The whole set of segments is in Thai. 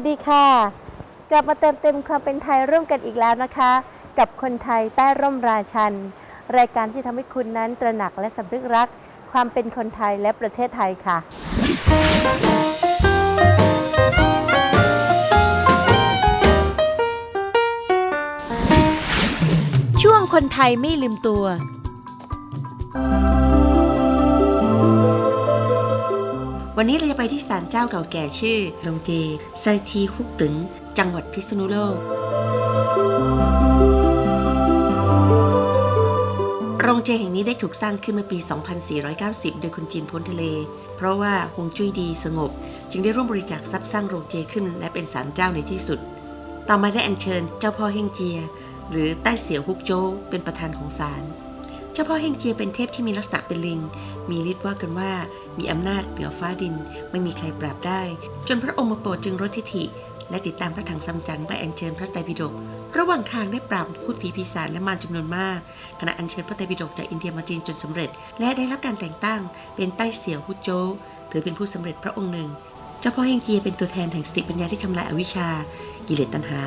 สวัสดีค่ะ กลับมาเติมเต็มความเป็นไทยร่วมกันอีกแล้วนะคะ กับคนไทยใต้ร่มราชัน รายการที่ทำให้คุณนั้นตระหนักและสำนึกรัก ความเป็นคนไทยและประเทศไทยค่ะ ช่วงคนไทยไม่ลืมตัว วันนี้เราจะไปที่ศาลเจ้าเก่าแก่ชื่อลงเจไซทีคุกตึง จังหวัดพิษณุโลกโรงเจแห่งนี้ได้ถูกสร้างขึ้นเมื่อปี 2490 โดยคนจีนพ้นทะเล เพราะว่าฮวงจุ้ยดีสงบ จึงได้ร่วมบริจาคทรัพย์สร้างโรงเจขึ้น และเป็นศาลเจ้าในที่สุด ต่อมาได้อัญเชิญเจ้าพ่อเฮงเจีย หรือใต้เสี่ยวฮุกโจเป็นประธานของศาล จ้าพ่อเฮงเจียเป็นเทพที่มีลักษณะเป็นลิง มีฤทธิ์ว่ากันว่า มีอำนาจเหนือฟ้าดิน ไม่มีใครปราบได้ จนพระองค์มาโปรดจึงลดทิฐิ และติดตามพระถังซัมจั๋งไปอัญเชิญพระไตรปิฎก ระหว่างทางได้ปราบพูดผีปีศาจและมารจำนวนมาก ขณะอัญเชิญพระไตรปิฎกจากอินเดียมาจีนจนสำเร็จ และได้รับการแต่งตั้งเป็นใต้เสี่ยวฮุโจถือเป็นผู้สำเร็จพระองค์หนึ่ง เจ้าพ่อเฮงเจียเป็นตัวแทนแห่งสติปัญญาที่ทำลายอวิชชา กิเลสตัณหา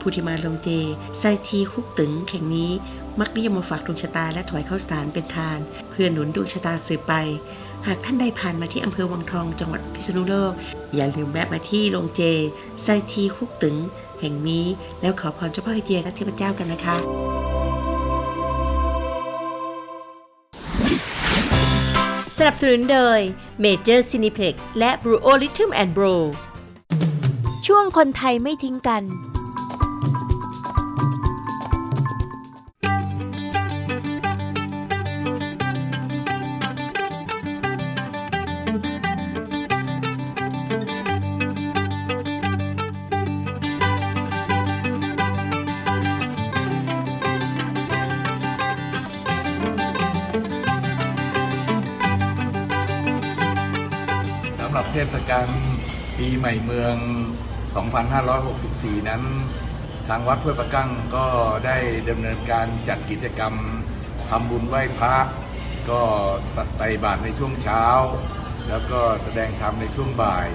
ผู้ที่มาลงเจ ไซทีคุกตึงแข่งนี้ มักนิยมมาฝากดวงชะตาและถวายข้าวสารเป็นทาน เพื่อหนุนดวงชะตาสืบไป หากท่านใดผ่านมาที่อำเภอวังทองจังหวัดพิษณุโลก อย่าลืมแวะมาที่โรงเจ ไซทีคุกตึง แห่งนี้ แล้วขอพรเจ้าพ่อไฮเจียและเทพเจ้ากันนะคะสนับสนุนโดย Major Cineplex และ Bro Rhythm and Bro ช่วงคนไทยไม่ทิ้งกัน ศกาลปีใหม่เมือง 2564 นั้น ทางวัดห้วยประกั้งก็ได้ดำเนินการจัดกิจกรรมทำบุญไหว้พระ ก็สัตไตรบาตรในช่วงเช้า แล้วก็แสดงธรรมในช่วงบ่าย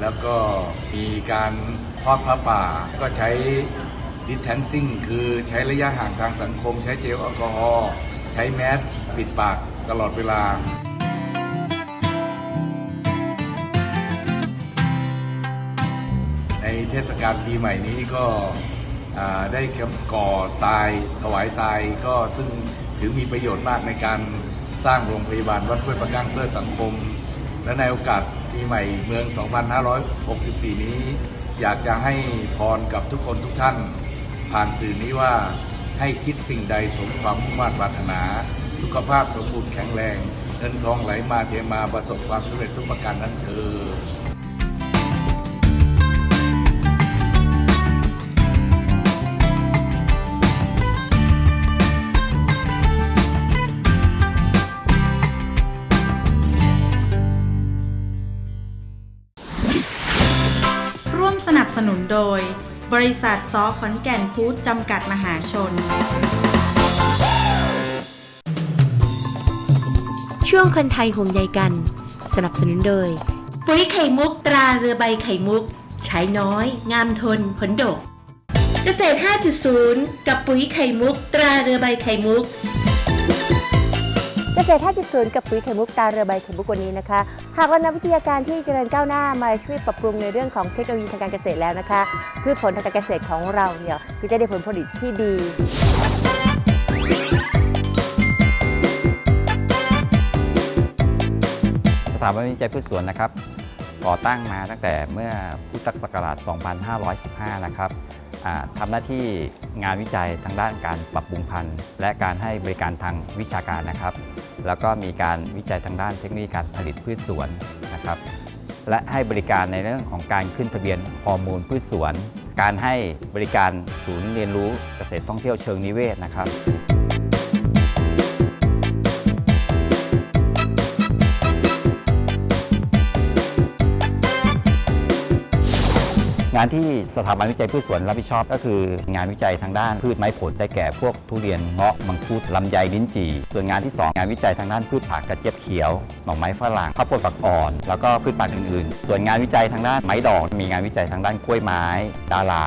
แล้วก็มีการทอดพระป่าก็ใช้ดิสแทนซิ่งคือใช้ระยะห่างทางสังคม ใช้เจลแอลกอฮอล์ใช้แมสปิดปากตลอดเวลา เทศกาลปีใหม่นี้ก็ได้ก่อทรายถวายทรายก็ซึ่งถือมีประโยชน์มากในการสร้างโรงพยาบาลวัดห้วยประกั้งเพื่อสังคม และในโอกาสปีใหม่เมือง 2564 นี้ อยากจะให้พรกับทุกคนทุกท่าน ผ่านสื่อนี้ว่าให้คิดสิ่งใดสมความมุ่งมั่นปรารถนา สุขภาพสมบูรณ์แข็งแรง เงินทองไหลมาเทมาประสบความสำเร็จทุกประการนั้นเธอ โดย บริษัทซอขอนแก่นฟู้ดจำกัดมหาชน ช่วงคนไทยห่วงใยกัน สนับสนุนโดย ปุ๋ยไข่มุกตราเรือใบไข่มุก ใช้น้อย งามทนผลดก เกษตร 5.0 กับปุ๋ยไข่มุก ตราเรือใบไข่มุกก เกษตร5.0 กับปุ๋ยไข่มุกตาเรือใบไข่มุกวันนี้นะคะ หากเรานำวิทยาการที่เจริญก้าวหน้ามาช่วยปรับปรุงในเรื่องของเทคโนโลยีทางการเกษตรแล้วนะคะพืชผลทางการเกษตรของเราเนี่ยก็จะได้ผลผลิตที่ดีสถาบันวิจัยพืชสวนนะครับ ก่อตั้งมาตั้งแต่เมื่อพุทธศักราช 2515 นะครับอ่าทำหน้าที่งานวิจัยทางด้านการปรับปรุงพันธุ์ และการให้บริการทางวิชาการนะครับ แล้วก็มีการวิจัยทางด้านเทคโนโลยีการผลิตพืชสวนนะครับ และให้บริการในเรื่องของการขึ้นทะเบียนฮอร์โมนพืชสวน การให้บริการศูนย์เรียนรู้เกษตรท่องเที่ยวเชิงนิเวศนะครับานที่สถาบันวิจัยพืชสวนรับผิดชอบ ก็คืองานวิจัยทางด้านพืชไม้ผลได้แก่พวกทุเรียนเงาะมังคุดลำไยลิ้นจี่ ส่วนงานที่ 2 งานวิจัยทางด้านพืชผักกระเจี๊ยบเขียวหน่อไม้ฝรั่งข้าวโพดฝักอ่อน แล้วก็พืชผักอื่นๆ ส่วนงานวิจัยทางด้านไม้ดอก มีงานวิจัยทางด้านกล้วยไม้ ดาหลา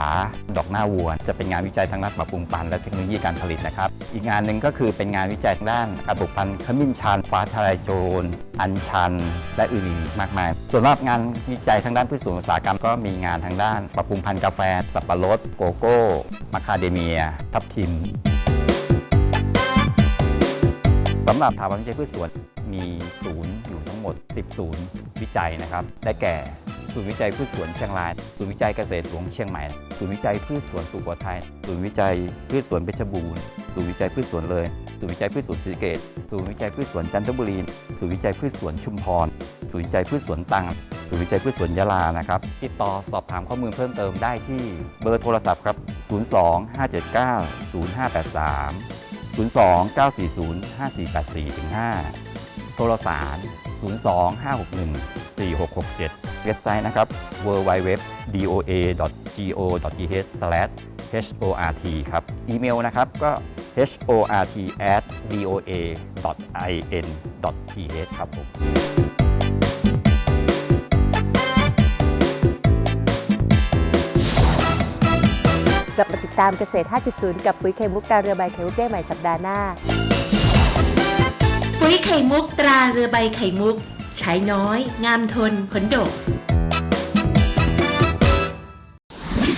ดอกหน้าวัวจะเป็นงานวิจัยทางด้านปรับปรุงพันธุ์และเทคโนโลยีการผลิตนะครับ อีกงานหนึ่งก็คือเป็นงานวิจัยทางด้านการปลูกพันธุ์ขมิ้นชันฟ้าทลายโจรอัญชัน และอื่นๆมากมาย ส่วนมากงานวิจัยทางด้านพืชสวนอุตสาหกรรมก็มีงานทางด้านปรับปรุงพันธุ์กาแฟ สับปะรด โกโก้มาคาเดเมีย ทับทิมสำหรับสถาบันวิจัยพืชสวนมีศูนย์อยู่ทั้งหมด 10 ศูนย์วิจัยนะครับ ได้แก่ศูนย์วิจัยพืชสวนเชียงราย ศูนย์วิจัยเกษตรหลวงเชียงใหม่ ศูนย์วิจัยพืชสวนสุโขทัย ศูนย์วิจัยพืชสวนเพชรบูรณ์ ศูนย์วิจัยพืชสวนเลย ศูนย์วิจัยพืชสวนศรีสะเกษศูนย์วิจัยพืชสวนจันทบุรี ศูนย์วิจัยพืชสวนชุมพร ศูนย์วิจัยพืชสวนตังศูนย์วิจัยพืชสวนยะลานะครับ ติดต่อสอบถามข้อมูลเพิ่มเติมได้ที่เบอร์โทรศัพท์ครับ 02 579 0583 029405484-5 โทรสาร 02 561 4667 เว็บไซต์นะครับ www doa go th hort ครับ อีเมลนะครับก็ hort at doa in th ครับผมกลับมาติดตามเกษตร 5.0 กับปุ๋ยไข่มุกตาเรือใบไข่มุกได้ใหม่สัปดาห์หน้า ปุ๋ยไข่มุกตราเรือใบไข่มุก ใช้น้อย งามทนผลดก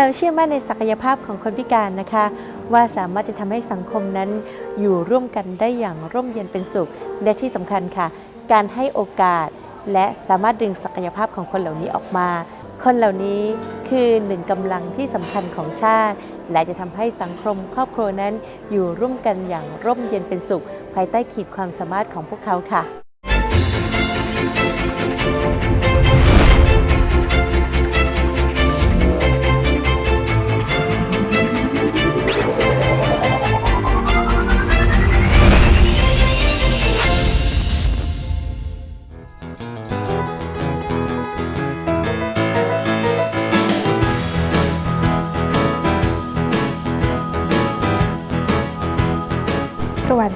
เราเชื่อมั่นในศักยภาพของคนพิการนะคะ ว่าสามารถจะทำให้สังคมนั้นอยู่ร่วมกันได้อย่างร่มเย็นเป็นสุข และที่สำคัญค่ะ การให้โอกาส และสามารถดึงศักยภาพของคนเหล่านี้ออกมา คนเหล่านี้คือหนึ่งกำลังที่สำคัญของชาติ และจะทำให้สังคมครอบครัวนั้นอยู่ร่วมกันอย่างร่มเย็นเป็นสุข ภายใต้ขีดความสามารถของพวกเขาค่ะ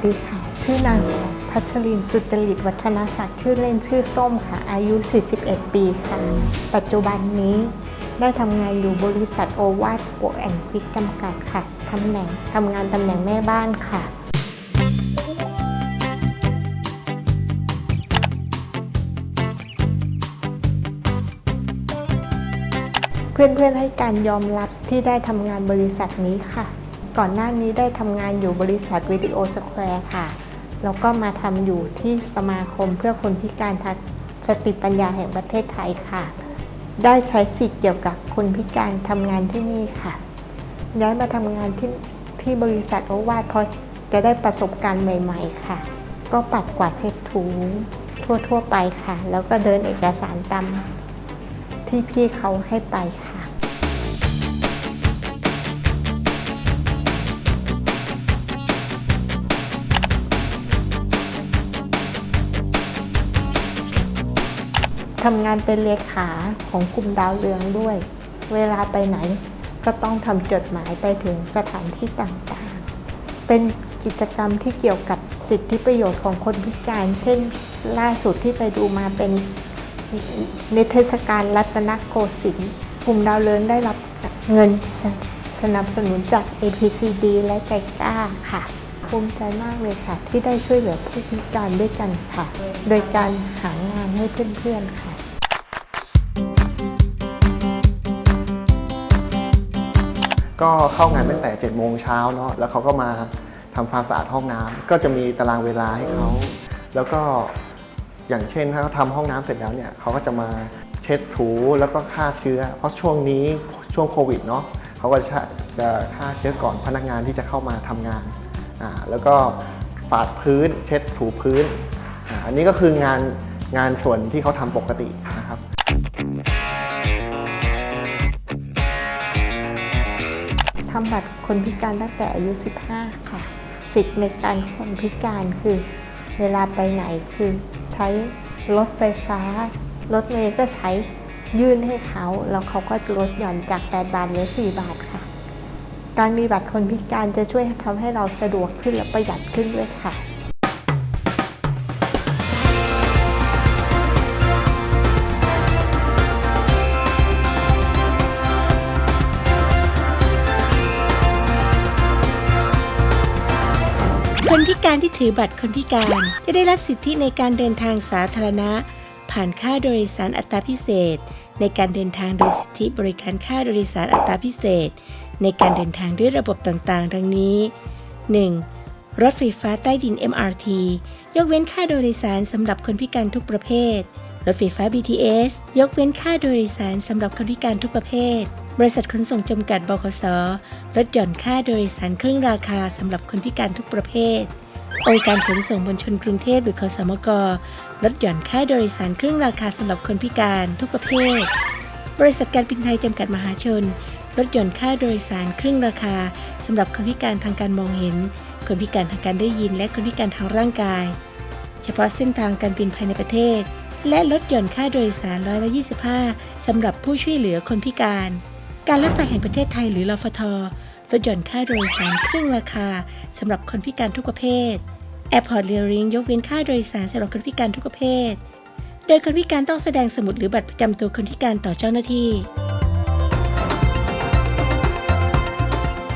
ดีค่ะ ชื่อนางพัชรินสุจริตวัฒนศักดิ์ชื่อเล่นชื่อส้มค่ะ อายุ 41 ปีค่ะ ปัจจุบันนี้ได้ทำงานอยู่บริษัทโอวาทโกแอนควิกจำกัดค่ะตำแหน่งทำงานตำแหน่งแม่บ้านค่ะเพื่อนๆให้การยอมรับที่ได้ทำงานบริษัทนี้ค่ะ ก่อนหน้านี้ได้ทำงานอยู่บริษัทวิดีโอสแควร์ค่ะ แล้วก็มาทำอยู่ที่สมาคมเพื่อคนพิการทางสติปัญญาแห่งประเทศไทยค่ะ ได้ใช้สิทธิ์เกี่ยวกับคนพิการทำงานที่นี่ค่ะ ย้ายมาทำงานที่ที่บริษัทโอวาทเพราะจะได้ประสบการณ์ใหม่ ๆ ค่ะ ก็ปัดกวาดเช็ดถูทั่วๆไปค่ะ แล้วก็เดินเอกสารตามที่พี่เขาให้ไปค่ะ ทำงานเป็นเลขาของกลุ่มดาวเรืองด้วย เวลาไปไหนก็ต้องทำจดหมายไปถึงสถานที่ต่างๆ เป็นกิจกรรมที่เกี่ยวกับสิทธิประโยชน์ของคนพิการ เช่นล่าสุดที่ไปดูมาเป็นนิทศการรัตนโกสินทร์กลุ่มดาวเรืองได้รับเงินสนับสนุนจาก APCD และใจกล้าค่ะภูมิใจมากเลยค่ะ ที่ได้ช่วยเหลือผู้พิการด้วยกันค่ะ โดยการหางานให้เพื่อนๆค่ะ ก็เข้างานตั้งแต่7จ็ดโมงเช้าเนาะแล้วเขาก็มาทำความสะอาดห้องน้ำก็จะมีตารางเวลาให้เขาแล้วก็อย่างเช่นถ้าเขาทำห้องน้ำเสร็จแล้วเนี่ยเขาก็จะมาเช็ดถูแล้วก็ฆ่าเชื้อ เพราะช่วงนี้ช่วงโควิดเนาะเขาก็จะจะฆ่าเชื้อก่อนพนักงานที่จะเข้ามาทำงานอ่าแล้วก็ฝาดพื้น เช็ดถูพื้นอาอันนี้ก็คืองานงานส่วนที่เขาทำปกติ บัตรคนพิการตั้งแต่อายุ 15 ค่ะ สิทธิ์ในการคนพิการคือเวลาไปไหนคือใช้รถไฟฟ้า รถเมล์ก็ใช้ยื่นให้เขา แล้วเขาก็ลดหย่อนจาก 8 บาทเหลือ 4 บาทค่ะ การมีบัตรคนพิการจะช่วยทำให้เราสะดวกขึ้นและประหยัดขึ้นด้วยค่ะ การที่ถือบัตรคนพิการ จะได้รับสิทธิในการเดินทางสาธารณะ ผ่านค่าโดยสารอัตราพิเศษ ในการเดินทางโดยสิทธิบริการค่าโดยสารอัตราพิเศษ ในการเดินทางด้วยระบบต่างๆ ดังนี้ 1. รถไฟฟ้าใต้ดิน MRT ยกเว้นค่าโดยสารสำหรับคนพิการทุกประเภท รถไฟฟ้า BTS ยกเว้นค่าโดยสารสำหรับคนพิการทุกประเภทบริษัทขนส่งจำกัดบขสลดหย่อนค่าโดยสารครึ่งราคาสำหรับคนพิการทุกประเภท องค์การขนส่งมวลชนกรุงเทพหรือขสมกลดหย่อนค่าโดยสารครึ่งราคาสำหรับคนพิการทุกประเภท บริษัทการบินไทยจำกัดมหาชน ลดหย่อนค่าโดยสารครึ่งราคาสำหรับคนพิการทางการมองเห็น คนพิการทางการได้ยิน และคนพิการทางร่างกาย เฉพาะเส้นทางการบินภายในประเทศ และลดหย่อนค่าโดยสารร้อยละ25สำหรับผู้ช่วยเหลือคนพิการ การรถไฟแห่งประเทศไทยหรือรฟท ลดหย่อนค่าโดยสารครึ่งราคาสำหรับคนพิการทุกประเภท Airport r a i l i n k ยกเว้นค่าโดยสารสำหรับคนพิการทุกประเภท โดยคนพิการต้องแสดงสมุดหรือบัตรประจำตัวคนพิการต่อเจ้าหน้าที่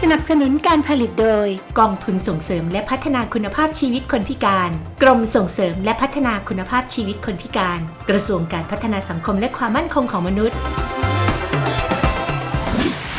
สนับสนุนการผลิตโดยกองทุนส่งเสริมและพัฒนาคุณภาพชีวิตคนพิการ กรมส่งเสริมและพัฒนาคุณภาพชีวิตคนพิการ กระทรวงการพัฒนาสังคมและความมั่นคงของมนุษย์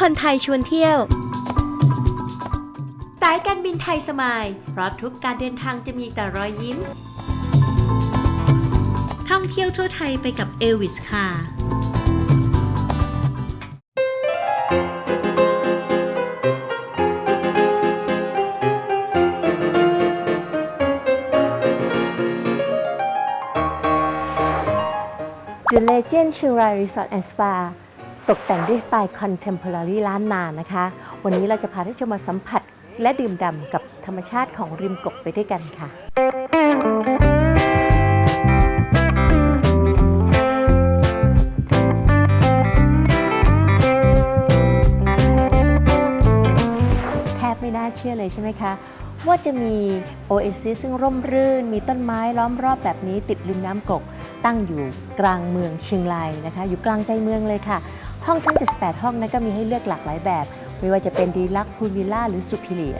คนไทยชวนเที่ยว สายการบินไทยสมายเพราะทุกการเดินทางจะมีแต่รอยยิ้ม ท่องเที่ยวทั่วไทยไปกับเอลวิสค่ะ The Legend เชียงราย Resort and Spa ตกแต่งด้วยสไตล์ Contemporary ล้านนานะคะ วันนี้เราจะพาท่านผู้ชมมาสัมผัสและดื่มด่ำกับธรรมชาติของริมกกไปด้วยกันค่ะ แทบไม่น่าเชื่อเลยใช่ไหมคะ ว่าจะมีโอเอซิสซึ่งร่มรื่น มีต้นไม้ล้อมรอบแบบนี้ติดริมน้ำกกตั้งอยู่กลางเมืองเชียงรายนะคะ อยู่กลางใจเมืองเลยค่ะ ห้องทั้ง 78 ห้องนั้นก็มีให้เลือกหลากหลายแบบ ไม่ว่าจะเป็นดีลักพูลวิลล่าหรือสุพิเลีย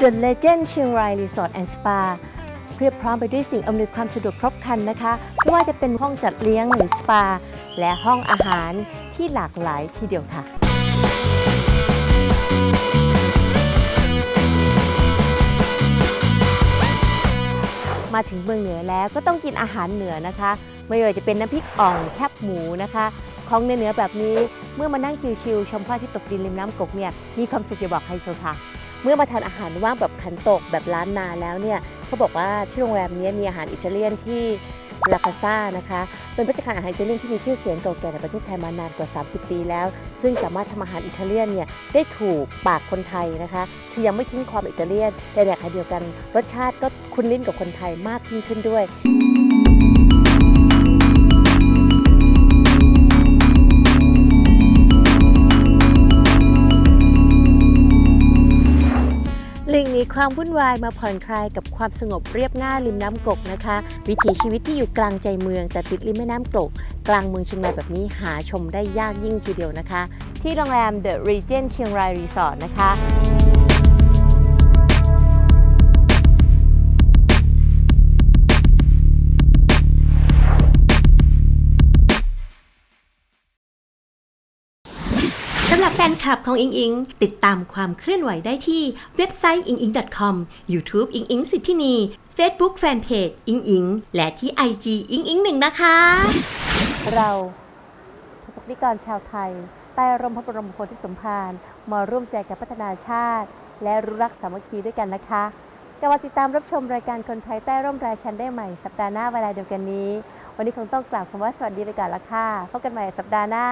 The The Legend เชียงราย Resort and Spa เพียบพร้อมไปด้วยสิ่งอำนวยความสะดวกครบครันนะคะ ไม่ว่าจะเป็นห้องจัดเลี้ยงหรือสปา และห้องอาหารที่หลากหลายทีเดียวค่ะ มาถึงเมืองเหนือแล้วก็ต้องกินอาหารเหนือนะคะ ไม่ว่าจะเป็นน้ำพริกอ่องแคบหมูนะคะ ของเหนือแบบนี้เมื่อมานั่งชิลๆชมพระอาทิตย์ตกดินริมน้ำกกเนี่ยมีความสุขอย่าบอกใครเชียวค่ะ เมื่อมาทานอาหารว่างแบบขันตกแบบร้านนาแล้วเนี่ยเขาบอกว่าที่โรงแรมนี้มีอาหารอิตาเลียนที่ ลาคาซ่านะคะ เป็นพัตตาคารอาหารอิตาเลียนที่มีชื่อเสียงเก่าแก่ในประเทศไทยมานานกว่า 30 ปีแล้ว ซึ่งสามารถทำอาหารอิตาเลียนเนี่ยได้ถูกปากคนไทยนะคะที่ยังไม่ทิ้งความอิตาเลียนแต่ในขณะเดียวกัน รสชาติก็คุ้นลิ้นกับคนไทยมากยิ่งขึ้นด้วย ลิงหนีความวุ่นวายมาผ่อนคลายกับความสงบเรียบง่ายริมน้ำกกนะคะ วิถีชีวิตที่อยู่กลางใจเมือง แต่ติดริมแม่น้ำกก กลางเมืองเชียงรายแบบนี้หาชมได้ยากยิ่งทีเดียวนะคะ ที่โรงแรม The Regent เชียงรายรีสอร์ทนะคะ ฟนคลับของอิงอิง ติดตามความเคลื่อนไหวได้ที่เว็บไซต์ i n g i n g com YouTube อิงอิงสิทธินี Facebook Fanpage อิงอิง และที่ IG อิงอิงหนึ่งนะคะ เราประสบนิกรชาวไทย ใต้ร่มพระบรมโพธิสมภารมาร่วมใจกับพัฒนาชาติ และรู้รักสามัคคีด้วยกันนะคะกลับมาติดตามรับชมรายการคนไทยใต้ร่มราชันได้ใหม่สัปดาห์หน้าเวลาเดียวกันนี้ วันนี้คงต้องกล่าวคำว่าสวัสดีไปก่อนละค่ะพบกันใหม่สัปดาห์หน้า